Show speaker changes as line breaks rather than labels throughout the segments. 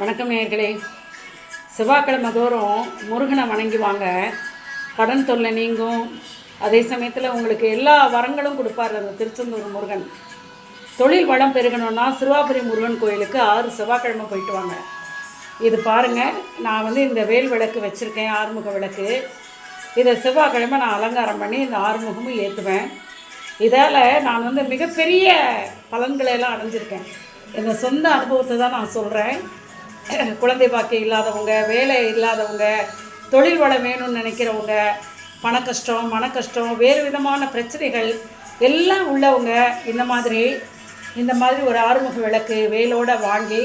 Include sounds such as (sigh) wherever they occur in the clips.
வணக்கம் நேர்களே செவ்வாய்க்கிழமை தோறும் முருகனை வணங்கி வாங்க. கடன் தொல்லை நீங்கும். அதே சமயத்தில் உங்களுக்கு எல்லா வரங்களும் கொடுப்பார் அந்த திருச்செந்தூர் முருகன். தொழில் வளம் பெருகணும்னா சிறுவாபுரி முருகன் கோயிலுக்கு ஆறு செவ்வாய்க்கிழமை போயிட்டு வாங்க. இது பாருங்கள் நான் வந்து இந்த வேல் விளக்கு வச்சுருக்கேன் ஆறுமுக விளக்கு. இதை செவ்வாய்க்கிழமை நான் அலங்காரம் பண்ணி இந்த ஆறுமுகமும் ஏற்றுவேன் இதால் நான் வந்து மிகப்பெரிய பலன்களை எல்லாம் அடைஞ்சிருக்கேன். இந்த சொந்த அனுபவத்தை தான் நான் சொல்கிறேன் (laughs) குழந்தை பாக்கியம் இல்லாதவங்க வேலை இல்லாதவங்க தொழில் வளம் வேணும்னு நினைக்கிறவங்க பண கஷ்டம் மன கஷ்டம் வேறு விதமான பிரச்சனைகள் எல்லாம் உள்ளவங்க இந்த மாதிரி இந்த மாதிரி ஒரு ஆறுமுக விளக்கு வேலோடு வாங்கி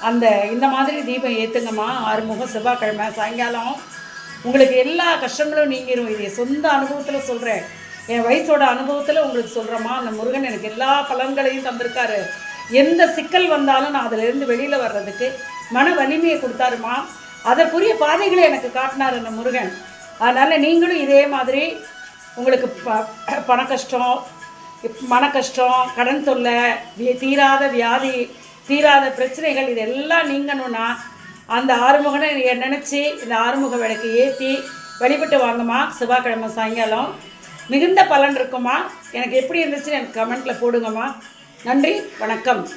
அந்த இந்த மாதிரி தீபம் ஏற்றுங்கம்மா ஆறுமுகம் செவ்வாய்க்கிழமை சாயங்காலம். உங்களுக்கு எல்லா கஷ்டங்களும் நீங்கிரும். இது சொந்த அனுபவத்தில் சொல்கிறேன் என் வயசோட அனுபவத்தில் உங்களுக்கு சொல்கிறேம்மா அந்த முருகன் எனக்கு எல்லா பலன்களையும் தந்திருக்காரு. எந்த சிக்கல் வந்தாலும் நான் அதிலிருந்து வெளியில் வர்றதுக்கு மன வலிமையை கொடுத்தாருமா? அதற்குரிய பாதைகளை எனக்கு காட்டினார் அந்த முருகன். அதனால் நீங்களும் இதே மாதிரி உங்களுக்கு ப பண கஷ்டம் இப்- மன கஷ்டம் கடன் தொல்லை தீராத வியாதி தீராத பிரச்சனைகள் இதெல்லாம் நீங்கணும்னா அந்த ஆறுமுகனை நினச்சி இந்த ஆறுமுக விளக்கு ஏற்றி வழிபட்டு வாங்கம்மா. செவ்வாய்க்கிழமை சாயங்காலம். மிகுந்த பலன் இருக்குமா எனக்கு எப்படி இருந்துச்சுன்னு எனக்கு கமெண்ட்டில் போடுங்கம்மா. நன்றி வணக்கம்.